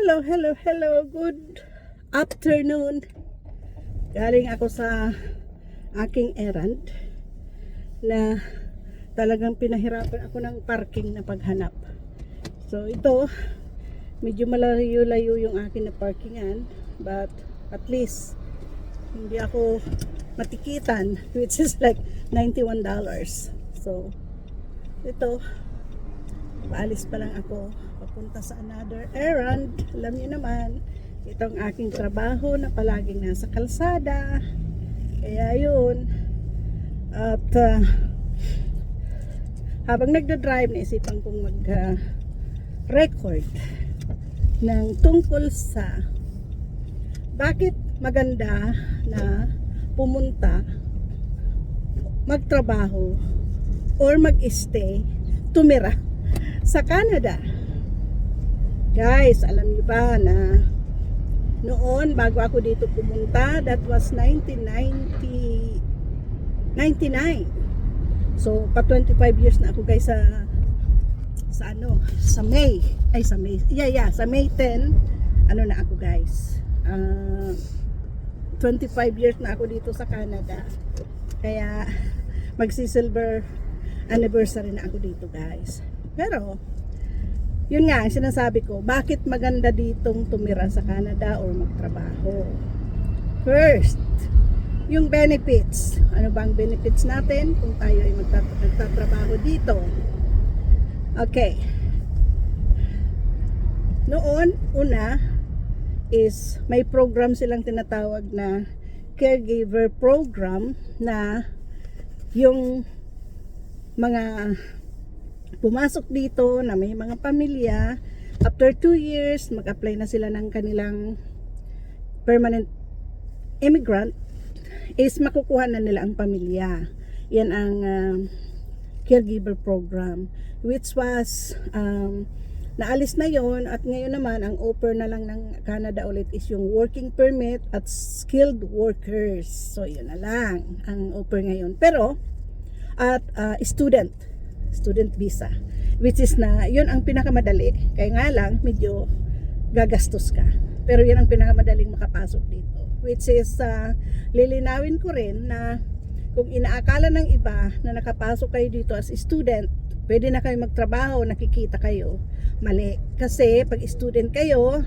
Hello, hello, hello. Good afternoon. Galing ako sa aking errand na talagang pinahirapan ako ng parking na paghanap. So ito, medyo malayo-layo yung akin na parkingan but at least hindi ako matikitan which is like $91. So ito, paalis pa lang ako papunta sa another errand. Alam niyo naman, itong aking trabaho na palaging nasa kalsada. Kaya yun. At ah, habang nagda-drive, naisipan kong mag-record ng tungkol sa bakit maganda na pumunta magtrabaho or mag-stay tumira sa Canada. Guys, alam niyo ba na noon bago ako dito pumunta, that was 1990 99. So, pa 25 years na ako guys sa sa ano, sa May. Ay, sa May. Yeah, yeah, sa May 10, ano na ako guys. Ah, 25 years na ako dito sa Canada. Kaya magsi-silver anniversary na ako dito guys. Pero yun nga ang sinasabi ko, bakit maganda ditong tumira sa Canada or magtrabaho? First, yung benefits. Ano bang benefits natin kung tayo ay magtat- nagtatrabaho dito? Okay. Noon, una, is may program silang tinatawag na caregiver program na yung mga pumasok dito na may mga pamilya. After 2 years mag-apply na sila ng kanilang permanent immigrant is makukuha na nila ang pamilya. Yan ang um, caregiver program which was um, naalis na yon at ngayon naman ang offer na lang ng Canada ulit is yung working permit at skilled workers. So yun na lang ang offer ngayon. Pero at uh, student student visa which is na yun ang pinakamadali. Kaya nga lang medyo gagastos ka. Pero yun ang pinakamadaling makapasok dito which is uh, lilinawin ko rin na kung inaakala ng iba na nakapasok kayo dito as student pwede na kayo magtrabaho nakikita kayo mali. Kasi pag student kayo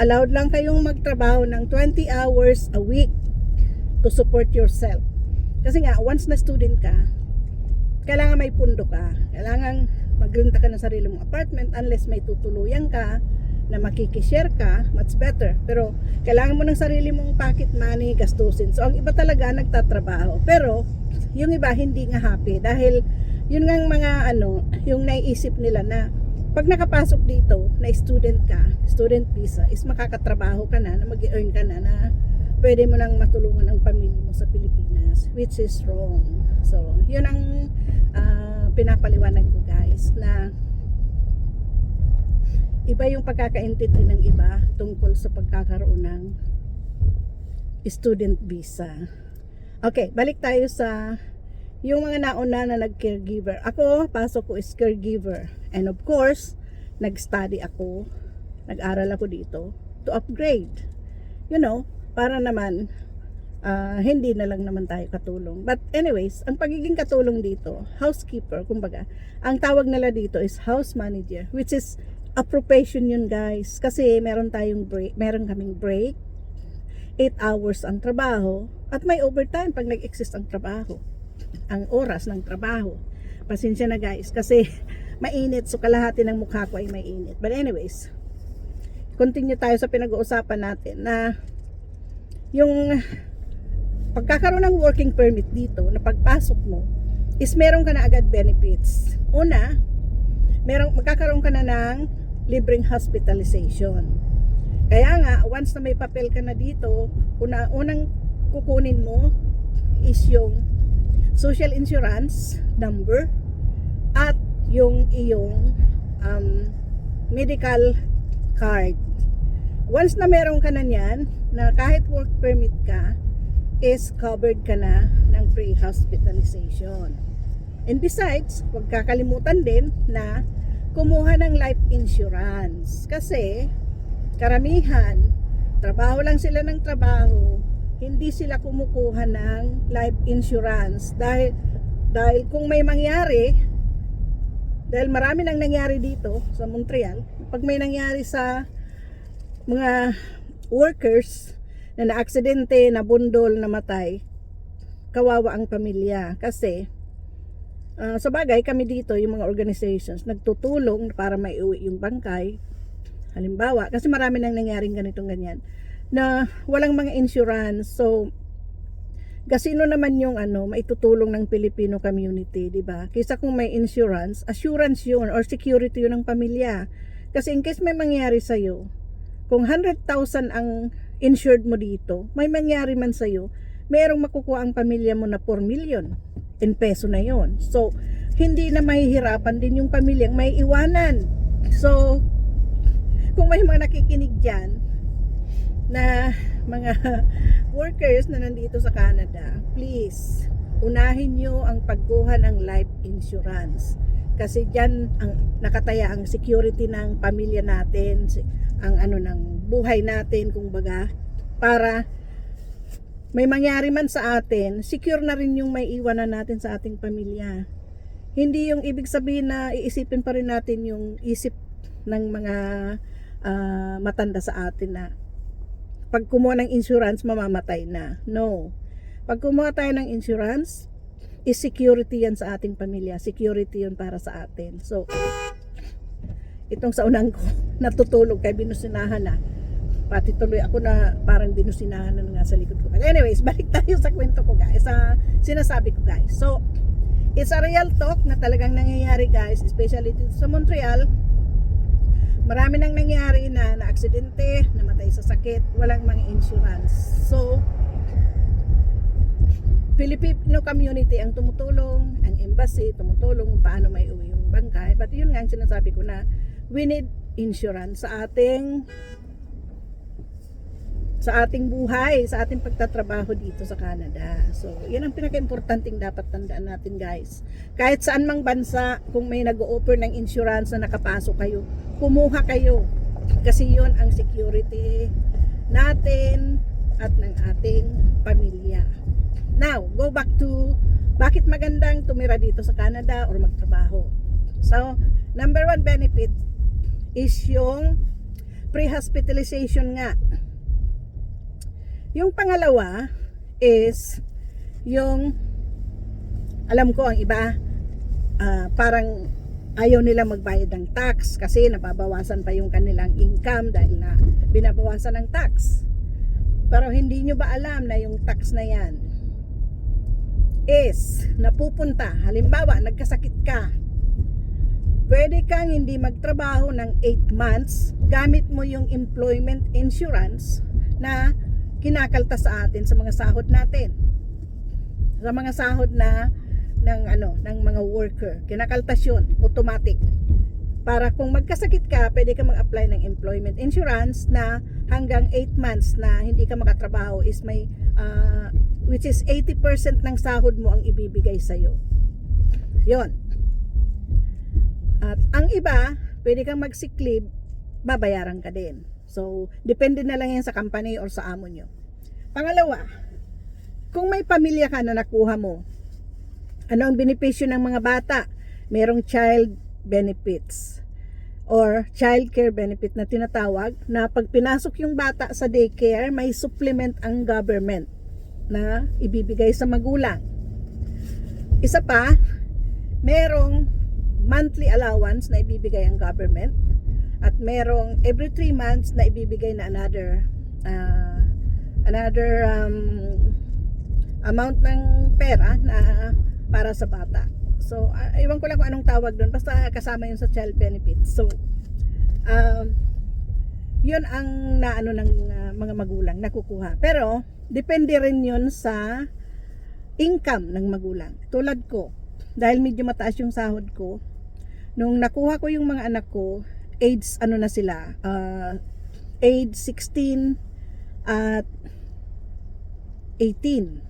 allowed lang kayong magtrabaho ng 20 hours a week to support yourself. Kasi nga once na student ka kailangan may pundo ka. Kailangan magrenta ka ng sarili mong apartment unless may tutuluyan ka na makikishare ka, much better. Pero kailangan mo ng sarili mong pocket money, gastusin. So ang iba talaga nagtatrabaho. Pero yung iba hindi nga happy dahil yun nga mga ano, yung naiisip nila na pag nakapasok dito na student ka, student visa, is makakatrabaho ka na, na mag-earn ka na, na pwede mo nang matulungan ang pamilya mo sa Pilipinas, which is wrong. So, yun ang ah, pinapaliwanag ko guys, na iba yung pagkakaintindi ng iba tungkol sa pagkakaroon ng student visa. Okay, balik tayo sa yung mga nauna na nag-caregiver. Ako, pasok ko is caregiver. And of course, nag-study ako, nag-aral ako dito to upgrade. You know, para naman ah, hindi na lang naman tayo katulong. But anyways, ang pagiging katulong dito, housekeeper, kumbaga, ang tawag nila dito is house manager, which is a profession yun guys. Kasi meron tayong break, meron kaming break, 8 hours ang trabaho, at may overtime pag nag-exist ang trabaho. Ang oras ng trabaho. Pasensya na guys, kasi mainit, so kalahati ng mukha ko ay mainit. But anyways, continue tayo sa pinag-uusapan natin na yung pagkakaroon ng working permit dito na pagpasok mo is meron ka na agad benefits. Una, meron, magkakaroon ka na ng libreng hospitalization. Kaya nga, once na may papel ka na dito, una, unang kukunin mo is yung social insurance number at yung iyong um, medical card. Once na meron ka na niyan, na kahit work permit ka, is covered ka na ng pre-hospitalization. And besides, huwag kakalimutan din na kumuha ng life insurance. Kasi, karamihan, trabaho lang sila ng trabaho, hindi sila kumukuha ng life insurance dahil dahil kung may mangyari dahil marami nang nangyari dito sa Montreal pag may nangyari sa mga workers na naaksidente, nabundol, namatay kawawa ang pamilya kasi ah, sa bagay kami dito yung mga organizations nagtutulong para maiuwi yung bangkay halimbawa kasi marami nang nangyaring ganitong ganyan na walang mga insurance so Kasino naman yung ano, maitutulong ng Filipino community, di ba? Kaysa kung may insurance, assurance yun or security yun ng pamilya. Kasi in case may mangyari sa'yo, kung 100,000 ang insured mo dito, may mangyari man sa'yo, merong makukuha ang pamilya mo na 4 million in peso na yon. So, hindi na mahihirapan din yung pamilyang may iwanan. So, kung may mga nakikinig dyan na mga workers na nandito sa Canada, please, unahin nyo ang pagkuha ng life insurance. Kasi dyan ang nakataya ang security ng pamilya natin, ang ano ng buhay natin, kung baga, para may mangyari man sa atin, secure na rin yung may iwanan natin sa ating pamilya. Hindi yung ibig sabihin na iisipin pa rin natin yung isip ng mga ah, matanda sa atin na pag kumuha ng insurance, mamamatay na. No. Pag kumuha tayo ng insurance, is security yan sa ating pamilya. Security yun para sa atin. So, itong sa unang ko, natutulog kay binusinahan na. Pati tuloy ako na parang binusinahan na nga sa likod ko. But anyways, balik tayo sa kwento ko guys. Sa sinasabi ko guys. So, it's a real talk na talagang nangyayari guys. Especially dito sa Montreal marami nang nangyari na na-aksidente, namatay sa sakit, walang mga insurance. So, Filipino community ang tumutulong, ang embassy tumutulong paano may uwi yung bangkay. But yun nga ang sinasabi ko na we need insurance sa ating sa ating buhay, sa ating pagtatrabaho dito sa Canada. So, yan ang pinaka-importanting dapat tandaan natin guys. Kahit saan mang bansa, kung may nag-offer ng insurance na nakapasok kayo, kumuha kayo. Kasi yon ang security natin at ng ating pamilya. Now, go back to bakit magandang tumira dito sa Canada or magtrabaho. So, number one benefit is yung pre-hospitalization nga. Yung pangalawa is yung alam ko ang iba ah, parang ayaw nila magbayad ng tax kasi nababawasan pa yung kanilang income dahil na binabawasan ng tax. Pero hindi nyo ba alam na yung tax na yan is napupunta, halimbawa nagkasakit ka, pwede kang hindi magtrabaho ng 8 months gamit mo yung employment insurance na kinakalta sa atin sa mga sahod natin. Sa mga sahod na ng ano, ng mga worker. Kinakaltas yun, automatic. Para kung magkasakit ka, pwede ka mag-apply ng employment insurance na hanggang 8 months na hindi ka makatrabaho is may ah, which is 80% ng sahod mo ang ibibigay sa iyo. 'Yon. At ang iba, pwede kang mag-sick leave, babayaran ka din. So, depende na lang yan sa company or sa amo nyo. Pangalawa, kung may pamilya ka na nakuha mo, ano ang benepisyo ng mga bata? Merong child benefits or child care benefit na tinatawag na pag pinasok yung bata sa daycare, may supplement ang government na ibibigay sa magulang. Isa pa, merong monthly allowance na ibibigay ang government at merong every 3 months na ibibigay na another uh, another um, amount ng pera na para sa bata. So, uh, iwan ko lang kung anong tawag doon. Basta kasama yun sa child benefits. So, um, yun ang naano ng uh, mga magulang nakukuha. Pero, depende rin yun sa income ng magulang. Tulad ko, dahil medyo mataas yung sahod ko, nung nakuha ko yung mga anak ko, age ano na sila, uh, age 16 at 18.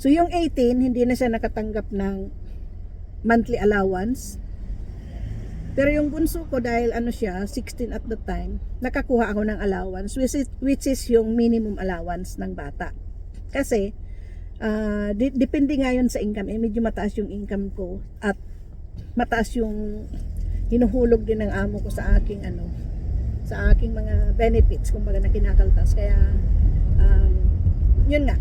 So yung 18, hindi na siya nakatanggap ng monthly allowance. Pero yung bunso ko dahil ano siya, 16 at the time, nakakuha ako ng allowance which is, which is yung minimum allowance ng bata. Kasi ah, di- depende nga yun sa income. Eh, medyo mataas yung income ko at mataas yung hinuhulog din ng amo ko sa aking ano sa aking mga benefits kumbaga na kinakaltas kaya um, yun nga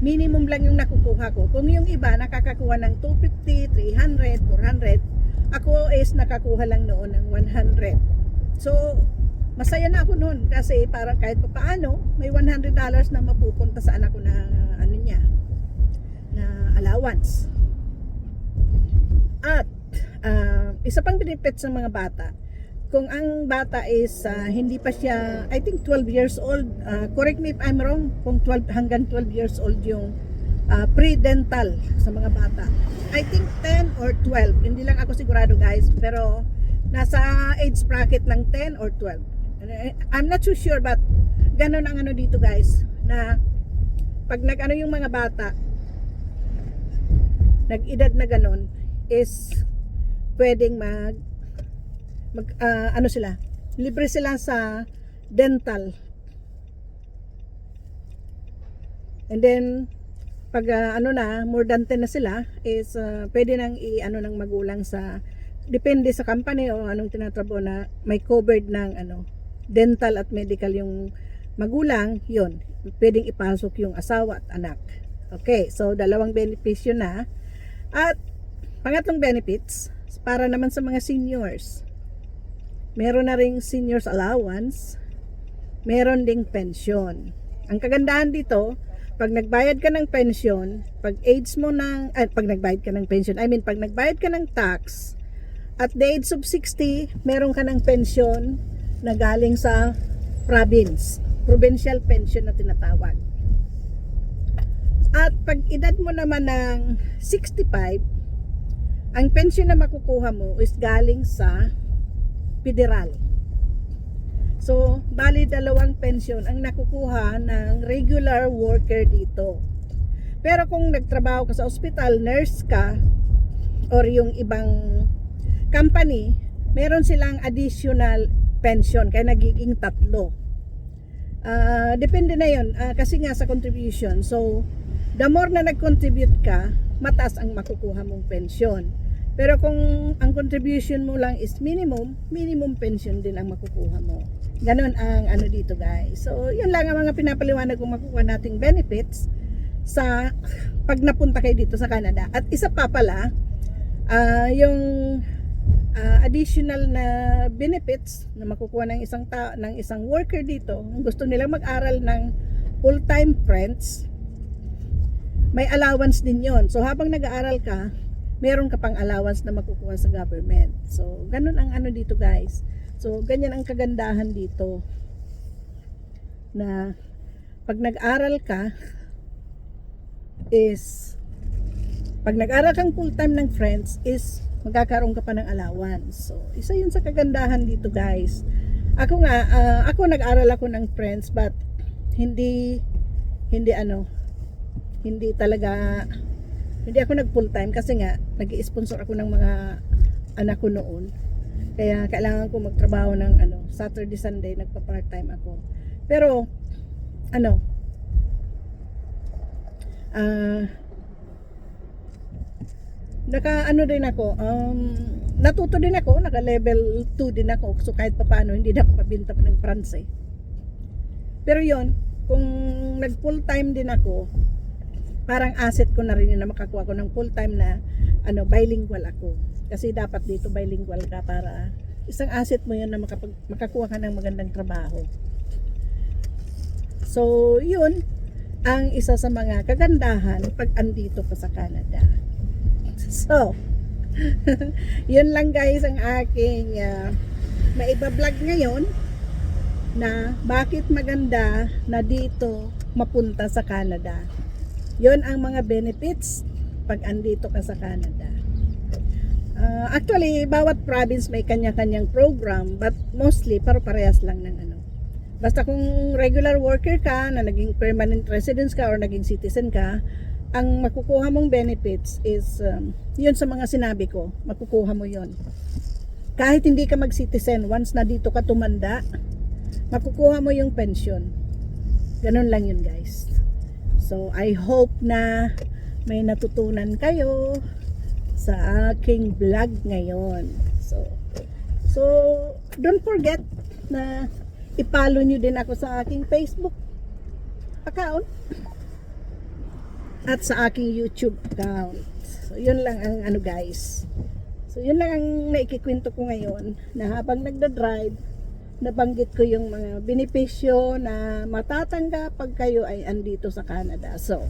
minimum lang yung nakukuha ko kung yung iba nakakakuha ng 250, 300, 400 ako is nakakuha lang noon ng 100 so masaya na ako noon kasi para kahit pa paano may 100 dollars na mapupunta sa anak ko na ano niya na allowance. At ah, isa pang benefits ng mga bata kung ang bata is ah, hindi pa siya I think 12 years old ah, correct me if I'm wrong kung 12 hanggang 12 years old yung ah, pre-dental sa mga bata. I think 10 or 12 hindi lang ako sigurado guys pero nasa age bracket ng 10 or 12 I'm not too sure but ganun ang ano dito guys na pag nag ano yung mga bata nag-edad na ganun is pwedeng mag mag ah, ano sila libre sila sa dental. And then pag ah, ano na more than 10 na sila is ah, pwede nang i ano ng magulang sa depende sa company o anong tinatrabaho na may covered ng ano dental at medical yung magulang yon pwedeng ipasok yung asawa at anak. Okay so dalawang benepisyo na. At pangatlong benefits para naman sa mga seniors. Meron na ring seniors allowance meron ding pension. Ang kagandahan dito pag nagbayad ka ng pension pag age mo ng ay, pag nagbayad ka ng pension I mean pag nagbayad ka ng tax at the age of 60 meron ka ng pension na galing sa province provincial pension na tinatawag at pag edad mo naman ng 65 ang pension na makukuha mo is galing sa federal. So, bali dalawang pension ang nakukuha ng regular worker dito. Pero kung nagtrabaho ka sa ospital, nurse ka, or yung ibang company, meron silang additional pension, kaya nagiging tatlo. Ah, depende na yun, ah, kasi nga sa contribution. So, the more na nag-contribute ka, mataas ang makukuha mong pension. Pero kung ang contribution mo lang is minimum, minimum pension din ang makukuha mo. Ganon ang ano dito guys. So, yun lang ang mga pinapaliwanag kung makukuha nating benefits sa pag napunta kayo dito sa Canada. At isa pa pala, ah, yung ah, additional na benefits na makukuha ng isang ta ng isang worker dito, gusto nilang mag-aral ng full-time friends, may allowance din yon. So habang nag-aaral ka, meron ka pang allowance na makukuha sa government. So ganun ang ano dito guys. So ganyan ang kagandahan dito na pag nag-aral ka is pag nag-aral kang full-time ng friends is magkakaroon ka pa ng allowance. So isa yun sa kagandahan dito guys. Ako nga, ah, ako nag-aral ako ng friends but hindi hindi ano hindi talaga hindi ako nag full time kasi nga nag-sponsor ako ng mga anak ko noon. Kaya kailangan ko magtrabaho ng ano Saturday Sunday nagpa part time ako. Pero ano ah naka ano din ako um, natuto din ako naka level 2 din ako. So kahit papaano hindi na ako mabinta pa ng France eh. pero yon kung nag full time din ako parang asset ko na rin yun na makakuha ko ng full time na ano bilingual ako. Kasi dapat dito bilingual ka para isang asset mo yun na makapag, makakuha ka ng magandang trabaho. So yun ang isa sa mga kagandahan pag andito ka sa Canada. So yun lang guys ang aking uh, maiba-vlog ngayon na bakit maganda na dito mapunta sa Canada yon ang mga benefits pag andito ka sa Canada. Ah, actually, bawat province may kanya-kanyang program but mostly paro parehas lang ng ano. Basta kung regular worker ka na naging permanent residence ka or naging citizen ka, ang makukuha mong benefits is um, yun sa mga sinabi ko, makukuha mo yon. kahit hindi ka mag-citizen, once na dito ka tumanda, makukuha mo yung pension. Ganun lang yun guys. So, I hope na may natutunan kayo sa aking vlog ngayon. So, so don't forget na ipalo nyo din ako sa aking Facebook account at sa aking YouTube account. So, yun lang ang ano guys. So, yun lang ang naikikwento ko ngayon na habang nagda-drive, nabanggit ko yung mga benepisyo na matatanggap pag kayo ay andito sa Canada. So,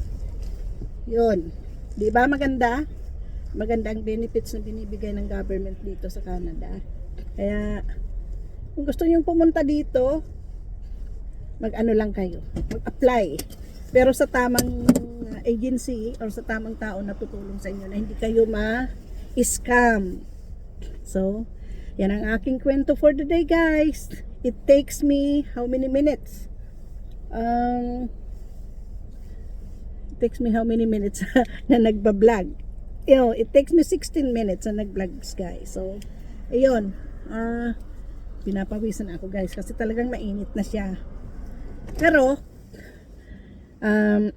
yun. Di ba maganda? Maganda ang benefits na binibigay ng government dito sa Canada. Kaya, kung gusto nyo pumunta dito, mag-ano lang kayo, mag-apply. Pero sa tamang agency or sa tamang tao na tutulong sa inyo na hindi kayo ma-scam. So, yan ang aking kwento for the day guys. It takes me how many minutes? Um, it takes me how many minutes na nagba-vlog? You know, it takes me 16 minutes na nag-vlogs guys. So, ayun. Ah, pinapawisan ako guys kasi talagang mainit na siya. Pero, um,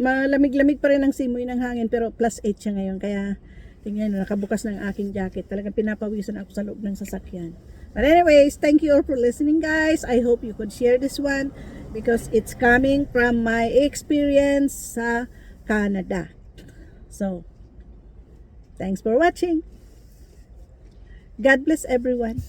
malamig-lamig pa rin ang simoy ng hangin pero plus 8 siya ngayon kaya tingnan nyo, nakabukas ng aking jacket. Talagang pinapawisan ako sa loob ng sasakyan. But anyways thank you all for listening guys. I hope you could share this one because it's coming from my experience sa Canada. So thanks for watching. God bless everyone